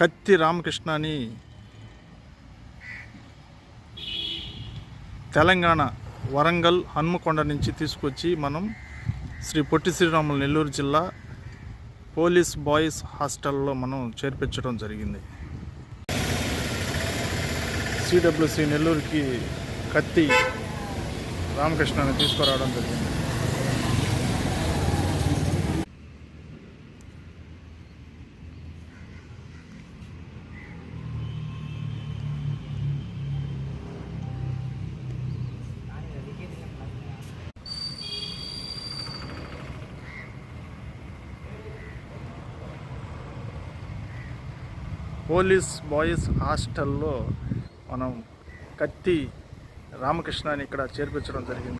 కత్తి రామకృష్ణని తెలంగాణ వరంగల్ హన్మకొండ నుంచి తీసుకొచ్చి మనం శ్రీ పొట్టి శ్రీరాములు నెల్లూరు జిల్లా పోలీస్ బాయ్స్ హాస్టల్లో మనం చేర్పించడం జరిగింది. సిడబ్ల్యూసి నెల్లూరుకి కత్తి రామకృష్ణని తీసుకురావడం జరిగింది. పోలీస్ బాయ్స్ హాస్టల్లో మనం కత్తి రామకృష్ణాని ఇక్కడ చేర్పించడం జరిగింది.